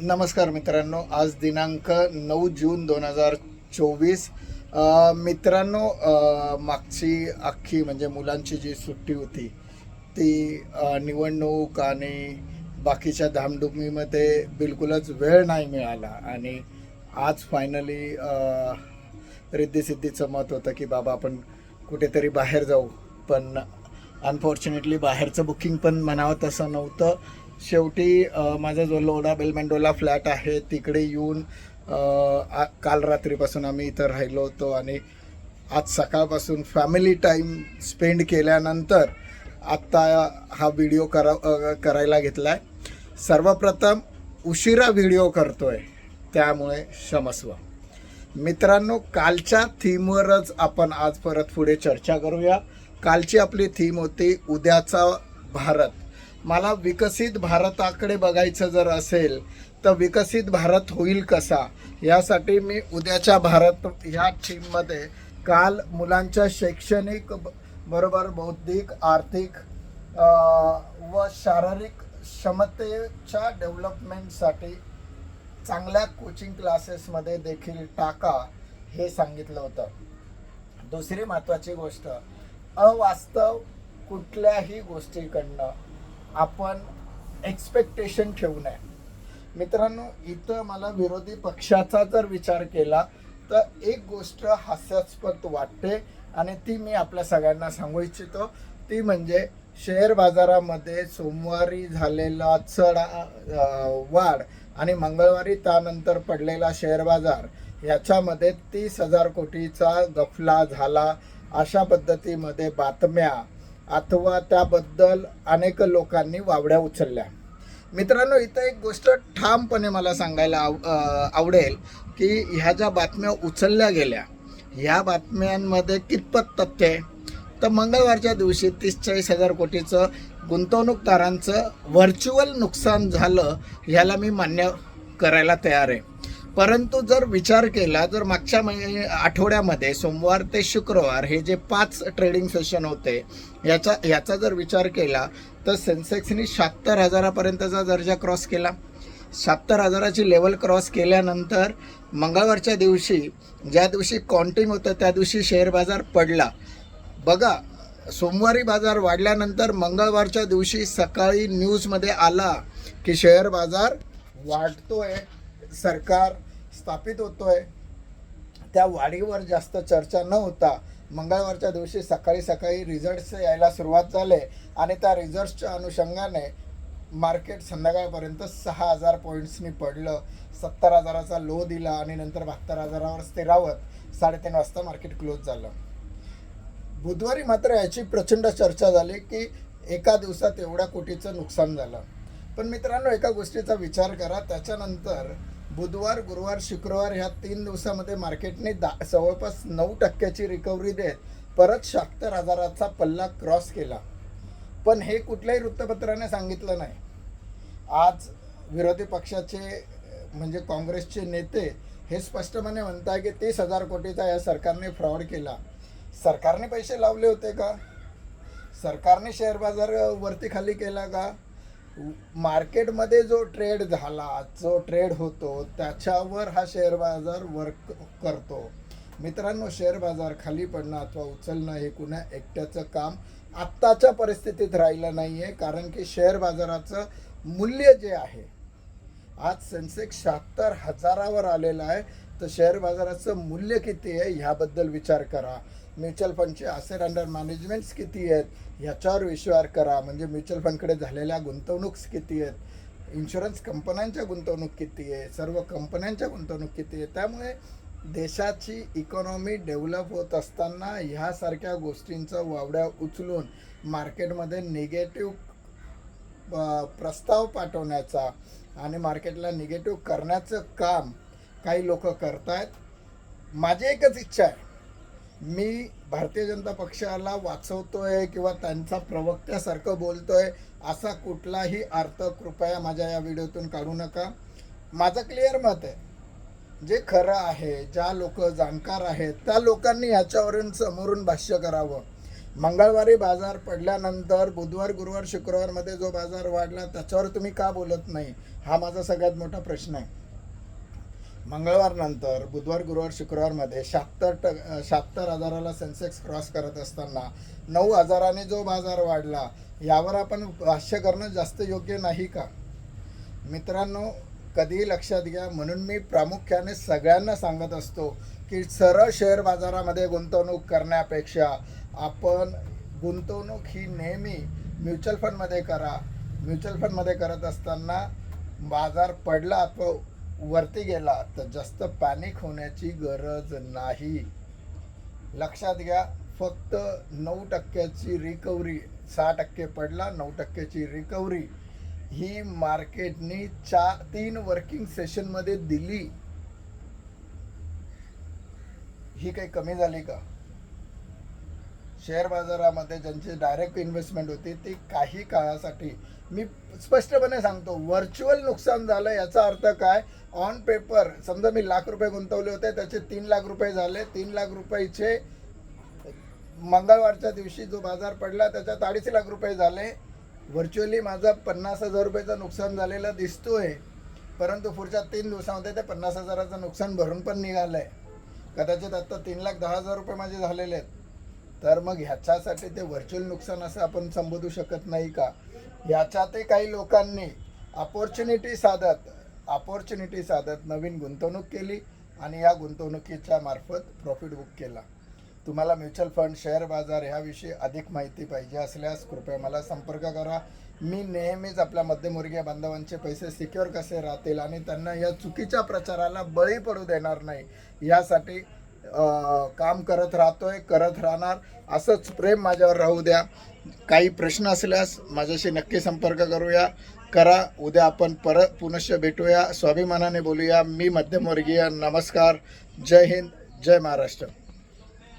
नमस्कार मित्रांनो आज दिनांक नऊ जून दोन हजार चोवीस. मित्रांनो मागची अख्खी म्हणजे मुलांची जी सुट्टी होती ती निवडणूक आणि बाकीच्या धामधुमीमध्ये बिलकुलच वेळ नाही मिळाला आणि आज फायनली रिद्धिसिद्धीचं मत होतं की बाबा आपण कुठेतरी बाहेर जाऊ. पण अनफॉर्च्युनेटली बाहेरचं बुकिंग पण म्हणावं तसं नव्हतं. शेवटी माझा जो लोडा बेलमेंडोला फ्लॅट आहे तिकडे येऊन आ- काल रात्रीपासून आम्ही इथं राहिलो होतो आणि आज सकाळपासून फॅमिली टाईम स्पेंड केल्यानंतर आत्ता हा व्हिडिओ करा करायला घेतला आहे सर्वप्रथम उशिरा व्हिडिओ करतोय त्यामुळे क्षमस्व. मित्रांनो कालच्या थीमवरच आपण आज परत पुढे चर्चा करूया. कालची आपली थीम होती उद्याचा भारत. मला विकसित भारताकडे बघायचं जर असेल तर विकसित भारत होईल कसा? यासाठी मी उद्याच्या भारत ह्या थीममध्ये काल मुलांच्या शैक्षणिक ब- बरोबर बौद्धिक आर्थिक व शारीरिक क्षमतेच्या डेव्हलपमेंटसाठी चांगल्या कोचिंग क्लासेसमध्ये देखील टाका हे सांगितलं होतं. दुसरी महत्त्वाची गोष्ट अवास्तव कुठल्याही गोष्टीकडनं आपण एक्सपेक्टेशन ठेवू नये. मित्रांनो इथं मला विरोधी पक्षाचा जर विचार केला तर एक गोष्ट हास्यास्पद वाटते आणि ती मी आपल्या सगळ्यांना सांगू इच्छितो. ती म्हणजे शेअर बाजारामध्ये सोमवारी झालेला चढ वाढ आणि मंगळवारी त्यानंतर पडलेला शेअर बाजार याच्यामध्ये तीस हजार कोटीचा गफला झाला. अशा पद्धतीमध्ये बातम्या अथवा त्याबद्दल अनेक लोकांनी वावड्या उचलल्या. मित्रांनो इथं एक गोष्ट ठामपणे मला सांगायला आव आवडेल की ह्या ज्या बातम्या उचलल्या गेल्या ह्या बातम्यांमध्ये कितपत तथ्य आहे? तर मंगळवारच्या दिवशी तीस चाळीस हजार कोटीचं गुंतवणूकदारांचं व्हर्च्युअल नुकसान झालं ह्याला मी मान्य करायला तयार आहे. परंतु जर विचार केला जर मागच्या महि आठवड्यामध्ये सोमवार ते शुक्रवार हे जे पाच ट्रेडिंग सेशन होते याचा याचा जर विचार केला तर सेन्सेक्सनी शहात्तर हजारापर्यंतचा दर्जा क्रॉस केला. शहात्तर हजाराची लेवल क्रॉस केल्यानंतर मंगळवारच्या दिवशी ज्या दिवशी काउंटिंग होतं त्या दिवशी शेअर बाजार पडला. बघा सोमवारी बाजार वाढल्यानंतर मंगळवारच्या दिवशी सकाळी न्यूजमध्ये आला की शेअर बाजार वाढतोय. सरकार स्थापित होतोय. त्या वाढीवर जास्त चर्चा न होता मंगळवारच्या दिवशी सकाळी सकाळी रिझल्ट्स यायला सुरुवात झाले आणि त्या रिझल्ट्सच्या अनुषंगाने मार्केट संध्याकाळपर्यंत सहा हजार पॉईंट्सनी पडलं. सत्तर हजाराचा लो दिला आणि नंतर बहात्तर हजारावर स्थिरावत साडेतीन वाजता मार्केट क्लोज झालं. बुधवारी मात्र याची प्रचंड चर्चा झाली की एका दिवसात एवढ्या कोटीचं नुकसान झालं. पण मित्रांनो एका गोष्टीचा विचार करा. त्याच्यानंतर बुधवार गुरुवार शुक्रवार ह्या तीन दिवसामध्ये मार्केटने दा जवळपास नऊ टक्क्याची रिकव्हरी देत परत शहात्तर हजाराचा पल्ला क्रॉस केला. पण हे कुठल्याही वृत्तपत्राने सांगितलं नाही. आज विरोधी पक्षाचे म्हणजे काँग्रेसचे नेते हे स्पष्टपणे म्हणताय की तीस हजार कोटीचा या सरकारने फ्रॉड केला. सरकारने पैसे लावले होते का? सरकारने शेअर बाजार वरती खाली केला का? मार्केटमध्ये जो ट्रेड झाला जो ट्रेड होतो त्याच्यावर हा शेअर बाजार वर्क करतो. मित्रांनो शेअर बाजार खाली पडणं अथवा उचलणं हे कुणा एकट्याचं काम आत्ताच्या परिस्थितीत राहिलं नाही आहे कारण की शेअर बाजाराचं मूल्य जे आहे आज सेन्सेक्स शहात्तर हजारावर आलेलं आहे. तर शेअर बाजाराचं मूल्य किती आहे ह्याबद्दल विचार करा. म्युच्युअल फंडचे असेट अंडर मॅनेजमेंट्स किती आहेत ह्याच्यावर विश्वास करा. म्हणजे म्युच्युअल फंडकडे झालेल्या गुंतवणूक किती आहेत इन्शुरन्स कंपन्यांच्या गुंतवणूक किती आहे सर्व कंपन्यांच्या गुंतवणूक किती आहे त्यामुळे देशाची इकॉनॉमी डेव्हलप होत असताना ह्यासारख्या गोष्टींचं वावड्या उचलून मार्केटमध्ये निगेटिव्ह प्रस्ताव पाठवण्याचा आणि मार्केटला निगेटिव्ह करण्याचं काम काही लोक करत आहेत माझी एकच इच्छा आहे. मी भारतीय जनता पक्षाला वाचवतोय किंवा त्यांचा प्रवक्त्यासारखं बोलतोय असा कुठलाही अर्थ कृपया माझ्या या व्हिडिओतून काढू नका. माझं क्लिअर मत आहे. जे खरं आहे ज्या लोक जाणकार आहेत त्या लोकांनी ह्याच्यावरून समोरून भाष्य करावं. मंगळवारी बाजार पडल्यानंतर बुधवार गुरुवार शुक्रवारमध्ये जो बाजार वाढला त्याच्यावर तुम्ही का बोलत नाही? हा माझा सगळ्यात मोठा प्रश्न आहे. मंगळवारनंतर बुधवार गुरुवार शुक्रवारमध्ये शहात्तर ट शहात्तर हजाराला सेन्सेक्स क्रॉस करत असताना नऊ हजाराने जो बाजार वाढला यावर आपण भाष्य करणं जास्त योग्य नाही का? मित्रांनो कधीही लक्षात घ्या म्हणून मी प्रामुख्याने सगळ्यांना सांगत असतो की सरळ शेअर बाजारामध्ये गुंतवणूक करण्यापेक्षा आपण गुंतवणूक ही नेहमी म्युच्युअल फंडमध्ये करा. म्युच्युअल फंडमध्ये करत असताना बाजार पडला अथवा वरती गेला तर जास्त पॅनिक होण्याची गरज नाही. लक्षात घ्या फक्त नऊ टक्क्याची रिकव्हरी सहा टक्के पडला नऊ टक्क्याची रिकव्हरी ही मार्केटनी चार तीन वर्किंग सेशनमध्ये दिली. ही काही कमी झाली का? शेअर बाजारामध्ये ज्यांची डायरेक्ट इन्व्हेस्टमेंट होती ती काही काळासाठी मी स्पष्टपणे सांगतो व्हर्च्युअल नुकसान झालं याचा अर्थ काय? ऑन पेपर समजा मी लाख रुपये गुंतवले होते त्याचे तीन लाख रुपये झाले. तीन लाख रुपयेचे मंगळवारच्या दिवशी जो बाजार पडला त्याच्यात अडीच लाख रुपये झाले. व्हर्च्युअली माझा पन्नास हजार रुपयाचं नुकसान झालेलं दिसतोय. परंतु पुढच्या तीन दिवसामध्ये ते पन्नास हजाराचं नुकसान भरून पण निघालं आहे कदाचित आत्ता तीन लाख दहा हजार रुपये माझे झालेले आहेत. तर मग ह्याच्यासाठी ते व्हर्च्युअल नुकसान असं आपण संबोधू शकत नाही का? ह्याच्यातही काही लोकांनी अपॉर्च्युनिटी साधत अपॉर्च्युनिटी साधत नवीन गुंतवणूक केली आणि या गुंतवणुकीच्या मार्फत प्रॉफिट बुक केला. तुम्हाला म्युच्युअल फंड शेअर बाजार ह्याविषयी अधिक माहिती पाहिजे असल्यास कृपया मला संपर्क करा. मी नेहमीच आपल्या मध्यमवर्गीय बांधवांचे पैसे सिक्युअर कसे राहतील आणि त्यांना या चुकीच्या प्रचाराला बळी पडू देणार नाही यासाठी काम करत राहतोय करत राहणार. असंच प्रेम माझ्यावर राहू द्या. काही प्रश्न असल्यास माझ्याशी नक्की संपर्क करूया. करा. उद्या आपण परत पुनश्च भेटूया. स्वाभिमानाने बोलूया. मी मध्यमवर्गीय. नमस्कार. जय हिंद. जय महाराष्ट्र.